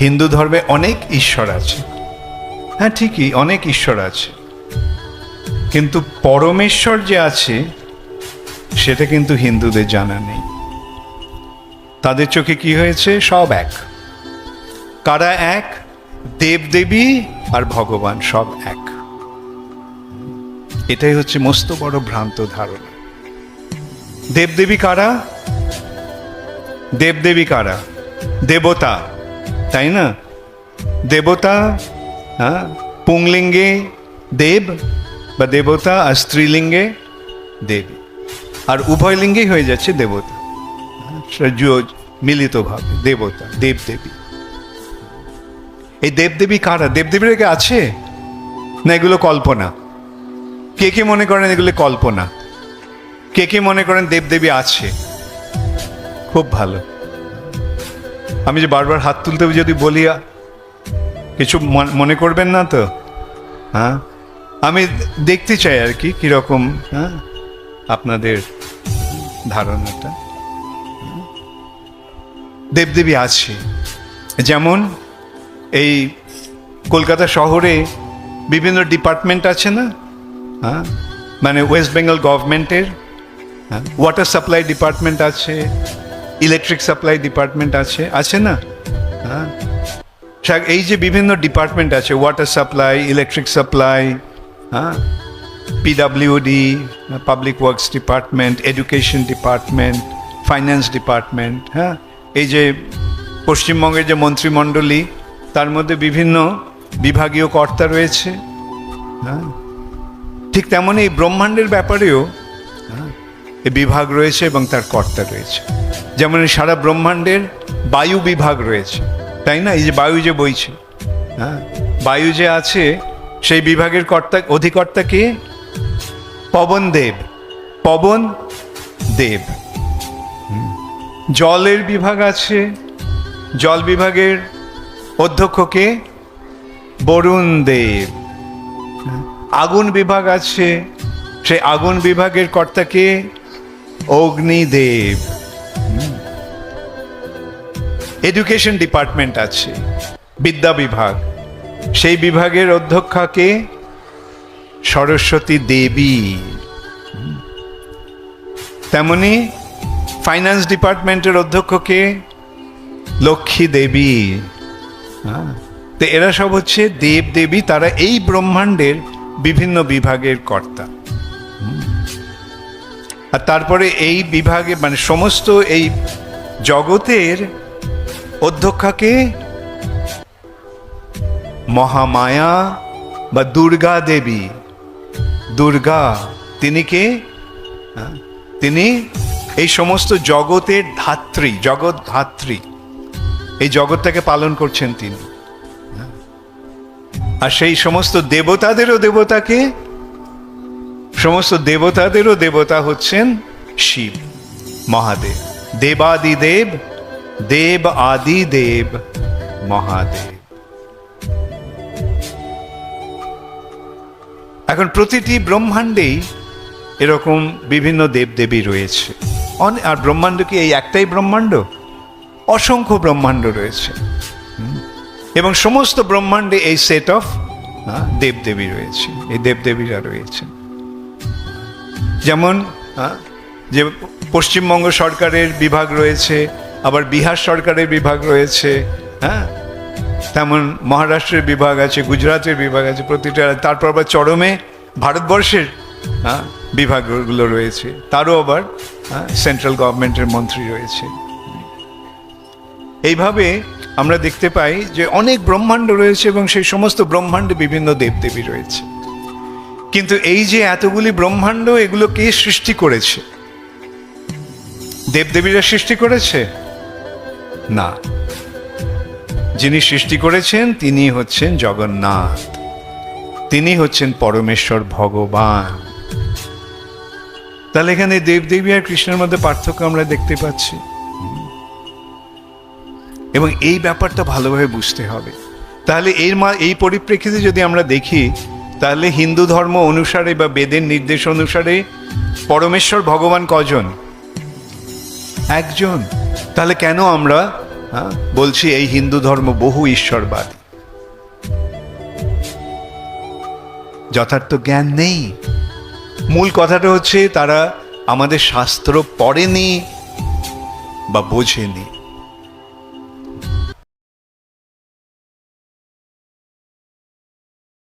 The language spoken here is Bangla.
হিন্দু ধর্মে অনেক ঈশ্বর আছে। হ্যাঁ ঠিকই, অনেক ঈশ্বর আছে। কিন্তু পরমেশ্বর যে আছে, সেটা কিন্তু হিন্দুদের জানা নেই। তাদের চোখে কি হয়েছে? সব এক। কারা এক? দেবদেবী আর ভগবান সব এক। এটাই হচ্ছে মস্ত বড় ভ্রান্ত ধারণা। দেবদেবী কারা? দেবদেবী কারা? দেবতা। তাই না? দেবতা হ্যাঁ পুংলিঙ্গে দেব বা দেবতা আর স্ত্রীলিঙ্গে দেবী। আর উভয় লিঙ্গেই হয়ে যাচ্ছে দেবতা। জো- মিলিতভাবে দেবতা, দেবদেবী। এই দেবদেবী কারা? দেবদেবীরা কি আছে? না, এগুলো কল্পনা। কে কে মনে করেন এগুলো কল্পনা? কে কে মনে করেন দেবদেবী আছে? খুব ভালো। আমি যে বারবার হাত তুলতে যদি বলি কিছু মন- করবেন না তো? হ্যাঁ? আমি দেখতে চাই আর কি, কীরকম হ্যাঁ? আপনাদের ধারণাটা। দেবদেবী আছে। যেমন এই কলকাতা শহরে বিভিন্ন ডিপার্টমেন্ট আছে না? হ্যাঁ? মানে ওয়েস্ট বেঙ্গল গভর্নমেন্টের হ্যাঁ? ওয়াটার সাপ্লাই ডিপার্টমেন্ট আছে ইলেকট্রিক সাপ্লাই ডিপার্টমেন্ট আছে আছে না? হ্যাঁ। এই যে বিভিন্ন ডিপার্টমেন্ট আছে ওয়াটার সাপ্লাই ইলেকট্রিক সাপ্লাই হ্যাঁ? PWD public works department education department finance department হ্যাঁ? এই যে পশ্চিমবঙ্গের যে মন্ত্রিমণ্ডলী তার মধ্যে বিভিন্ন বিভাগীয় কর্তা রয়েছে হ্যাঁ? ঠিক তেমনই ব্রহ্মাণ্ডের ব্যাপারেও হ্যাঁ, বিভাগ রয়েছে এবং তার কর্তা রয়েছে। যেমন সারা ব্রহ্মাণ্ডের বায়ু বিভাগ রয়েছে। তাই না? এই যে বায়ু যে বইছে। হ্যাঁ? বায়ু যে আছে, সেই বিভাগের কর্তা, অধিকর্তা কে? পবন দেব। পবন দেব। জলের বিভাগ আছে। জল বিভাগের অধ্যক্ষ কে? বরুণ দেব। আগুন বিভাগ আছে। সেই আগুন বিভাগের কর্তাকে অগ্নিদেব। এডুকেশন ডিপার্টমেন্ট আছে, বিদ্যা বিভাগ। সেই বিভাগের অধ্যক্ষাকে সরস্বতী দেবী। তেমনি ফাইন্যান্স ডিপার্টমেন্টের অধ্যক্ষকে লক্ষ্মী দেবী। হ্যাঁ তো এরা সব হচ্ছে দেব দেবী, তারা এই ব্রহ্মাণ্ডের বিভিন্ন বিভাগের কর্তা। আর তারপরে এই বিভাগে মানে সমস্ত এই জগতের অধ্যক্ষাকে? মহামায়া বা দুর্গা দেবী? দুর্গা তিনি কে? হ্যাঁ, তিনি এই সমস্ত জগতের ধাত্রী জগৎ ধাত্রী। এই জগৎটাকে পালন করছেন তিনি। আর সেই সমস্ত দেবতাদেরও দেবতাকে সমস্ত দেবতাদেরও দেবতা হচ্ছেন শিব মহাদেব। দেবাদি দেব আদি দেব মহাদেব। এখন প্রতিটি ব্রহ্মাণ্ডেই এরকম বিভিন্ন দেবদেবী রয়েছে। অনে- আর ব্রহ্মাণ্ড কি এই একটাই ব্রহ্মাণ্ড? অসংখ্য ব্রহ্মাণ্ড রয়েছে। এবং সমস্ত ব্রহ্মাণ্ডে এই সেট অফ দেবদেবী রয়েছে। এই দেবদেবীরা রয়েছে। যেমন যে পশ্চিমবঙ্গ সরকারের বিভাগ রয়েছে আবার বিহার সরকারের বিভাগ রয়েছে হ্যাঁ? তেমন মহারাষ্ট্রের বিভাগ আছে গুজরাটের বিভাগ আছে প্রতিটা তারপর আবার চরমে ভারতবর্ষের হ্যাঁ, বিভাগগুলো রয়েছে। তারও আবার সেন্ট্রাল গভর্নমেন্টের মন্ত্রী রয়েছে। এইভাবে আমরা দেখতে পাই যে অনেক ব্রহ্মাণ্ড রয়েছে এবং সেই সমস্ত ব্রহ্মাণ্ডে বিভিন্ন দেবদেবী রয়েছে। কিন্তু এই যে এতগুলি ব্রহ্মাণ্ড এগুলো কে সৃষ্টি করেছে? দেবদেবীরা সৃষ্টি করেছে? না। যিনি সৃষ্টি করেছেন, তিনি হচ্ছেন জগন্নাথ। তিনি হচ্ছেন পরমেশ্বর ভগবান। তাহলে এখানে দেবদেবী আর কৃষ্ণের মধ্যে পার্থক্য আমরা দেখতে পাচ্ছি। এবং এই ব্যাপারটা ভালোভাবে বুঝতে হবে। তাহলে এর মা, এই পরিপ্রেক্ষিতে যদি আমরা দেখি, তাহলে হিন্দু ধর্ম অনুসারে বা বেদের নির্দেশ অনুসারে পরমেশ্বর ভগবান কজন? একজন। তাহলে কেন আমরা হ্যাঁ বলছি এই হিন্দু ধর্ম বহু ঈশ্বরবাদী? যথার্থ জ্ঞান নেই। মূল কথাটা হচ্ছে তারা আমাদের শাস্ত্র পড়েনি বা বোঝেনি।